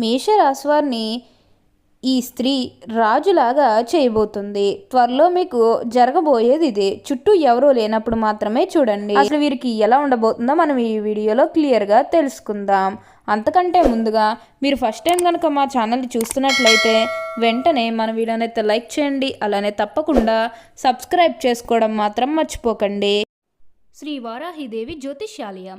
మేషరాశి వారిని ఈ స్త్రీ రాజులాగా చేయబోతుంది. త్వరలో మీకు జరగబోయేది ఇదే. చుట్టూ ఎవరూ లేనప్పుడు మాత్రమే చూడండి. అసలు వీరికి ఎలా ఉండబోతుందో మనం ఈ వీడియోలో క్లియర్గా తెలుసుకుందాం. అంతకంటే ముందుగా మీరు ఫస్ట్ టైం కనుక మా ఛానల్ని చూస్తున్నట్లయితే వెంటనే మన వీడియోనైతే లైక్ చేయండి. అలానే తప్పకుండా సబ్స్క్రైబ్ చేసుకోవడం మాత్రం మర్చిపోకండి. శ్రీ వారాహిదేవి జ్యోతిష్యాలయం.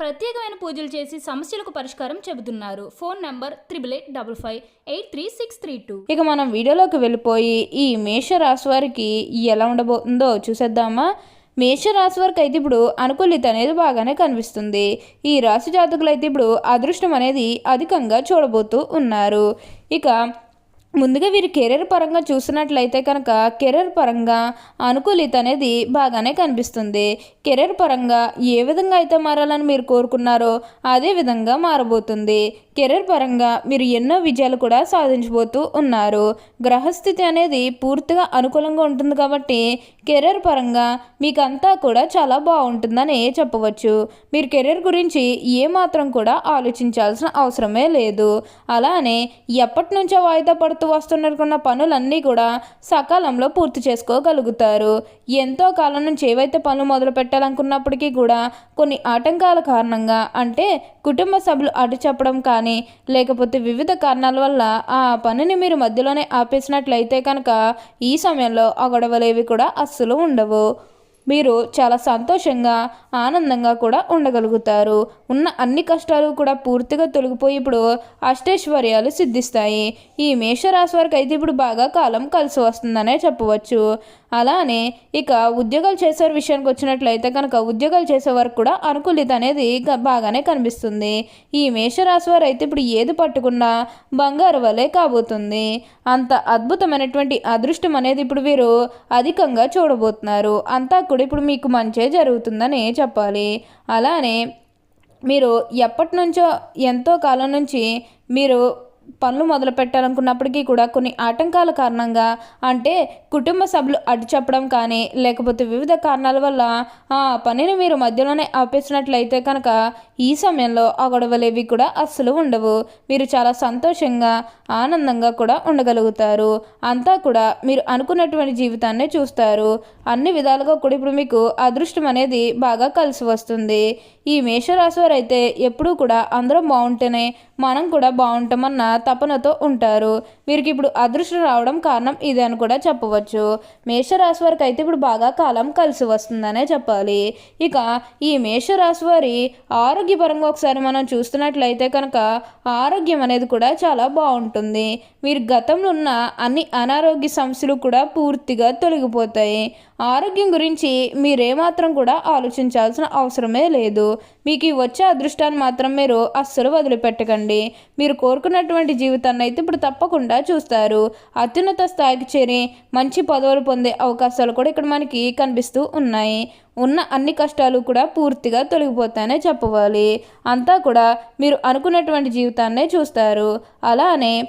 ప్రత్యేకమైన పూజలు చేసి సమస్యలకు పరిష్కారం చెబుతున్నారు. Phone number triple eight double five eight three six three two. ఇక మనం వీడియోలోకి వెళ్ళిపోయి ఈ మేషరాశి వారికి ఎలా ఉండబోతుందో చూసేద్దామా? మేషరాశి వారికి అయితే ఇప్పుడు అనుకూలిత అనేది బాగానే కనిపిస్తుంది. ఈ రాశి జాతకులు అయితే ఇప్పుడు అదృష్టం అనేది అధికంగా చూడబోతూ ఉన్నారు. ఇక ముందుగా వీరు కెరీర్ పరంగా చూసినట్లయితే కనుక కెరీర్ పరంగా అనుకూలిత అనేది బాగానే కనిపిస్తుంది. కెరీర్ పరంగా ఏ విధంగా అయితే మారాలని మీరు కోరుకున్నారో అదే విధంగా మారబోతుంది. కెరీర్ పరంగా మీరు ఎన్నో విజయాలు కూడా సాధించబోతూ ఉన్నారు. గ్రహస్థితి అనేది పూర్తిగా అనుకూలంగా ఉంటుంది కాబట్టి కెరీర్ పరంగా మీకంతా కూడా చాలా బాగుంటుందని చెప్పవచ్చు. మీరు కెరీర్ గురించి ఏమాత్రం కూడా ఆలోచించాల్సిన అవసరమే లేదు. అలానే ఎప్పటి నుంచో వాయిదా పడుతూ వస్తున్నట్టుకున్న పనులన్నీ కూడా సకాలంలో పూర్తి చేసుకోగలుగుతారు. ఎంతో కాలం నుంచి ఏవైతే పనులు మొదలు పెట్టాలనుకున్నప్పటికీ కూడా కొన్ని ఆటంకాల కారణంగా అంటే కుటుంబ సభ్యులు అటు చెప్పడం కానీ లేకపోతే వివిధ కారణాల వల్ల ఆ పనిని మీరు మధ్యలోనే ఆపేసినట్లయితే కనుక ఈ సమయంలో ఆ గొడవలేవి కూడా అస్సలు ఉండవు. మీరు చాలా సంతోషంగా ఆనందంగా కూడా ఉండగలుగుతారు. ఉన్న అన్ని కష్టాలు కూడా పూర్తిగా తొలగిపోయి ఇప్పుడు అష్టైశ్వర్యాలు సిద్ధిస్తాయి. ఈ మేషరాశి వారికి అయితే ఇప్పుడు బాగా కాలం కలిసి వస్తుందనే చెప్పవచ్చు. అలానే ఇక ఉద్యోగాలు చేసే విషయానికి వచ్చినట్లయితే కనుక ఉద్యోగాలు చేసే వరకు కూడా అనుకూలిత అనేది బాగానే కనిపిస్తుంది. ఈ మేషరాశి వారు అయితే ఇప్పుడు ఏది పట్టుకున్నా బంగారు వలె కాబోతుంది. అంత అద్భుతమైనటువంటి అదృష్టం అనేది ఇప్పుడు వీరు అధికంగా చూడబోతున్నారు. అంతా కూడా ఇప్పుడు మీకు మంచే జరుగుతుందని చెప్పాలి. అలానే మీరు ఎప్పటి నుంచో ఎంతో కాలం నుంచి మీరు పనులు మొదలు పెట్టాలనుకున్నప్పటికీ కూడా కొన్ని ఆటంకాల కారణంగా అంటే కుటుంబ సభ్యులు అడ్డు చెప్పడం కానీ లేకపోతే వివిధ కారణాల వల్ల ఆ పనిని మీరు మధ్యలోనే ఆపేసినట్లయితే కనుక ఈ సమయంలో ఆ గొడవలేవి కూడా అస్సలు ఉండవు. మీరు చాలా సంతోషంగా ఆనందంగా కూడా ఉండగలుగుతారు. అంతా కూడా మీరు అనుకున్నటువంటి జీవితాన్ని చూస్తారు. అన్ని విధాలుగా కూడా ఇప్పుడు మీకు అదృష్టం అనేది బాగా కలిసి వస్తుంది. ఈ మేషరాశి వారు అయితే ఎప్పుడూ కూడా అందరం బాగుంటేనే మనం కూడా బాగుంటామన్న తపనతో ఉంటారు. వీరికి ఇప్పుడు అదృష్టం రావడం కారణం ఇదే అని కూడా చెప్పవచ్చు. మేషరాశి వారికి అయితే ఇప్పుడు బాగా కాలం కలిసి వస్తుందనే చెప్పాలి. ఇక ఈ మేషరాశి వారి ఆరోగ్యపరంగా ఒకసారి మనం చూస్తున్నట్లయితే కనుక ఆరోగ్యం అనేది కూడా చాలా బాగుంటుంది. మీరు గతంలో ఉన్న అన్ని అనారోగ్య సమస్యలు కూడా పూర్తిగా తొలగిపోతాయి. ఆరోగ్యం గురించి మీరేమాత్రం కూడా ఆలోచించాల్సిన అవసరమే లేదు. మీకు వచ్చే అదృష్టాన్ని మాత్రం మీరు అస్సలు వదిలిపెట్టకండి. మీరు కోరుకున్నటువంటి జీవితాన్ని అయితే ఇప్పుడు తప్పకుండా చూస్తారు. అత్యున్నత స్థాయికి చేరి మంచి పదవులు పొందే అవకాశాలు కూడా ఇక్కడ మనకి కనిపిస్తూ ఉన్నాయి. ఉన్న అన్ని కష్టాలు కూడా పూర్తిగా తొలగిపోతాయనే చెప్పవాలి. అంతా కూడా మీరు అనుకున్నటువంటి జీవితాన్నే చూస్తారు. అలానే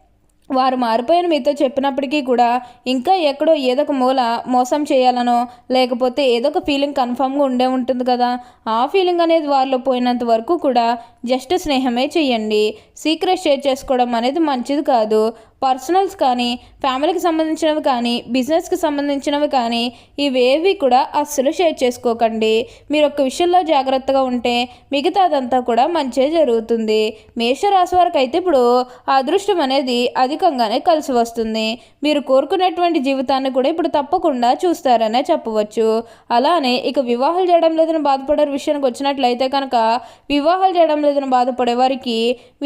వారు మారిపోయిన మీతో చెప్పినప్పటికీ కూడా ఇంకా ఎక్కడో ఏదో ఒక మూల మోసం చేయాలనో లేకపోతే ఏదో ఒక ఫీలింగ్ కన్ఫామ్గా ఉండే ఉంటుంది కదా. ఆ ఫీలింగ్ అనేది వారిలో పోయినంత వరకు కూడా జస్ట్ స్నేహమే చేయండి. సీక్రెట్ షేర్ చేసుకోవడం అనేది మంచిది కాదు. పర్సనల్స్ కానీ ఫ్యామిలీకి సంబంధించినవి కానీ బిజినెస్కి సంబంధించినవి కానీ ఇవేవి కూడా అస్సలు షేర్ చేసుకోకండి. మీరు ఒక విషయంలో జాగ్రత్తగా ఉంటే మిగతాదంతా కూడా మంచే జరుగుతుంది. మేషరాశి వారికి అయితే ఇప్పుడు అదృష్టం అనేది అధికంగానే కలిసి వస్తుంది. మీరు కోరుకున్నటువంటి జీవితాన్ని కూడా ఇప్పుడు తప్పకుండా చూస్తారనే చెప్పవచ్చు. అలానే ఇక వివాహాలు చేయడం లేదని బాధపడే విషయానికి వచ్చినట్లయితే కనుక వివాహాలు చేయడం లేదని బాధపడే వారికి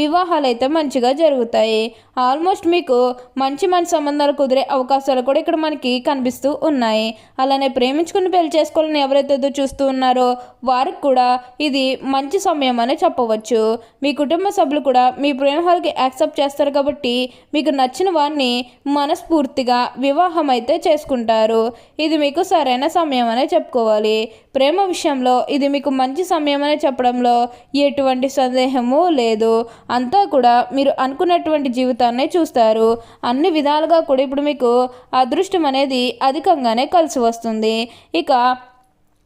వివాహాలు అయితే మంచిగా జరుగుతాయి. ఆల్మోస్ట్ మీకు మంచి మంచి సంబంధాలు కుదిరే అవకాశాలు కూడా ఇక్కడ మనకి కనిపిస్తూ ఉన్నాయి. అలానే ప్రేమించుకుని పెళ్ళి చేసుకోవాలని ఎవరైతే చూస్తూ ఉన్నారో వారికి కూడా ఇది మంచి సమయం అని చెప్పవచ్చు. మీ కుటుంబ సభ్యులు కూడా మీ ప్రేమహాలకి యాక్సెప్ట్ చేస్తారు కాబట్టి మీకు నచ్చిన వారిని మనస్ఫూర్తిగా వివాహం అయితే చేసుకుంటారు. ఇది మీకు సరైన సమయం అనే చెప్పుకోవాలి. ప్రేమ విషయంలో ఇది మీకు మంచి సమయం అనే చెప్పడంలో ఎటువంటి సందేహము లేదు. అంతా కూడా మీరు అనుకున్నటువంటి జీవితాన్ని చూస్తారు. అన్ని విధాలుగా కూడా ఇప్పుడు మీకు అదృష్టం అనేది అధికంగానే కలిసి వస్తుంది. ఇక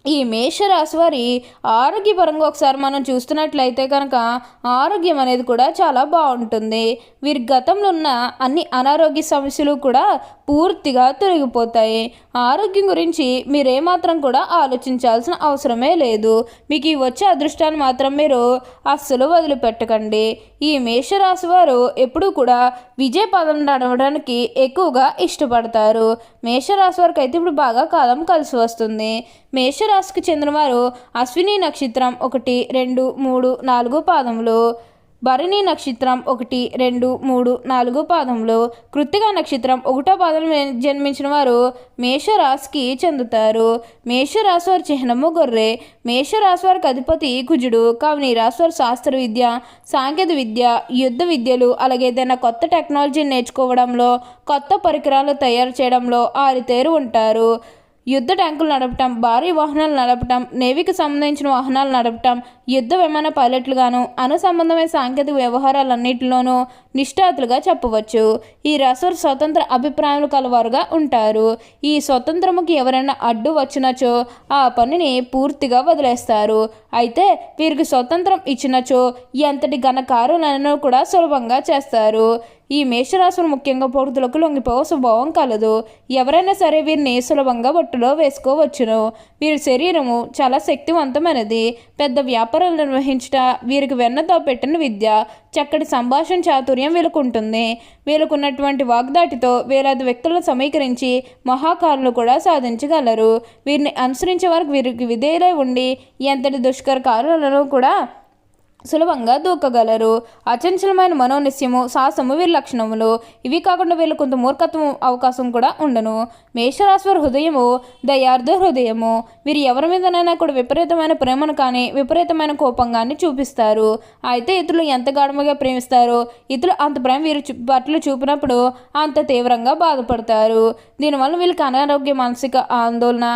ఈ మేషరాశి వారి ఆరోగ్యపరంగా ఒకసారి మనం చూస్తున్నట్లయితే కనుక ఆరోగ్యం అనేది కూడా చాలా బాగుంటుంది. వీరి గతంలో ఉన్న అన్ని అనారోగ్య సమస్యలు కూడా పూర్తిగా తొలగిపోతాయి. ఆరోగ్యం గురించి మీరేమాత్రం కూడా ఆలోచించాల్సిన అవసరమే లేదు. మీకు ఈ వచ్చే అదృష్టాన్ని మాత్రం మీరు అస్సలు వదిలిపెట్టకండి. ఈ మేషరాశి వారు ఎప్పుడూ కూడా విజయ పదం నడవడానికి ఎక్కువగా ఇష్టపడతారు. మేషరాశి వారికి అయితే ఇప్పుడు బాగా కాలం కలిసి వస్తుంది. మేష రాశికి చెందినవారు అశ్విని నక్షత్రం ఒకటి రెండు మూడు నాలుగు పాదములు భరణి నక్షత్రం ఒకటి రెండు మూడు నాలుగు పాదములు కృత్తిక నక్షత్రం ఒకటో పాదం జన్మించిన వారు మేషరాశికి చెందుతారు. మేషరాశి వారి చిహ్నము గొర్రె మేషరాశి వారికి అధిపతి కుజుడు కావున ఈ రాశి వారు శాస్త్ర విద్య సాంకేతిక విద్య యుద్ధ విద్యలు అలాగే ఏదైనా కొత్త టెక్నాలజీని నేర్చుకోవడంలో కొత్త పరికరాలు తయారు చేయడంలో ఆరితేరు ఉంటారు. యుద్ధ ట్యాంకులు నడపటం భారీ వాహనాలు నడపటం నేవీకి సంబంధించిన వాహనాలు నడపటం యుద్ధ విమాన పైలట్లుగాను అను సంబంధమైన సాంకేతిక వ్యవహారాలన్నింటిలోనూ నిష్ఠాతులుగా చెప్పవచ్చు. ఈ రసూర్ స్వతంత్ర అభిప్రాయాలు కలవారుగా ఉంటారు. ఈ స్వతంత్రముకి ఎవరైనా అడ్డు వచ్చినచో ఆ పనిని పూర్తిగా వదిలేస్తారు. అయితే వీరికి స్వతంత్రం ఇచ్చినచో ఎంతటి ఘనకారులను కార్యాలను కూడా సులభంగా చేస్తారు. ఈ మేషరాశులు ముఖ్యంగా పొడుతులకు లొంగిపోవ స్వభావం కలదు. ఎవరైనా సరే వీరిని సులభంగా బొట్టులో వేసుకోవచ్చును. వీరి శరీరము చాలా శక్తివంతమైనది. పెద్ద వ్యాపారాలు నిర్వహించట వీరికి వెన్నతో పెట్టిన విద్య చక్కటి సంభాషణ చాతుర్యం వీళ్ళకుంటుంది వీళ్ళకున్నటువంటి వాగ్దాటితో వేలాది వ్యక్తులను సమీకరించి మహాకారులు కూడా సాధించగలరు. వీరిని అనుసరించే వారికి వీరికి విధేయులై ఉండి ఎంతటి దుష్కర కారులను కూడా సులభంగా దూకగలరు. అచంచలమైన మనోనిశ్యము సాహసము వీరి లక్షణములు ఇవి కాకుండా వీళ్ళు కొంత మూర్ఖత్వం అవకాశం కూడా ఉండను. మేషరాశ్వర హృదయము దయార్థ హృదయము. వీరు ఎవరి మీదనైనా కూడా విపరీతమైన ప్రేమను కానీ విపరీతమైన కోపం కానీ చూపిస్తారు. అయితే ఇతరులు ఎంత గాఢముగా ప్రేమిస్తారో ఇతరులు అంత ప్రేమ వీరు బట్టలు చూపినప్పుడు అంత తీవ్రంగా బాధపడతారు. దీనివల్ల వీళ్ళకి అనారోగ్య మానసిక ఆందోళన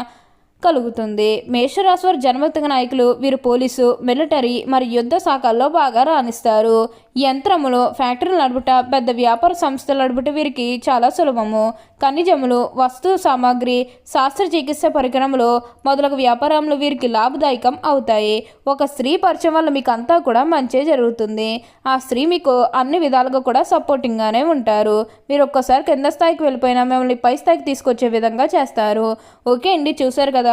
కలుగుతుంది. మేషరాశి వారి నాయకులు వీరు పోలీసు మిలిటరీ మరియు యుద్ధ శాఖల్లో బాగా రాణిస్తారు. యంత్రములు ఫ్యాక్టరీలు నడుపుట పెద్ద వ్యాపార సంస్థలు నడుపుట వీరికి చాలా సులభము. ఖనిజములు వస్తు సామాగ్రి శాస్త్ర చికిత్స పరికరములు మొదలగు వ్యాపారంలో వీరికి లాభదాయకం అవుతాయి. ఒక స్త్రీ పరిచయం వల్ల మీకు అంతా కూడా మంచి జరుగుతుంది. ఆ స్త్రీ మీకు అన్ని విధాలుగా కూడా సపోర్టింగ్గానే ఉంటారు. మీరు ఒక్కసారి కింద స్థాయికి వెళ్ళిపోయినా మిమ్మల్ని పై స్థాయికి తీసుకొచ్చే విధంగా చేస్తారు. ఓకే అండి చూసారు కదా?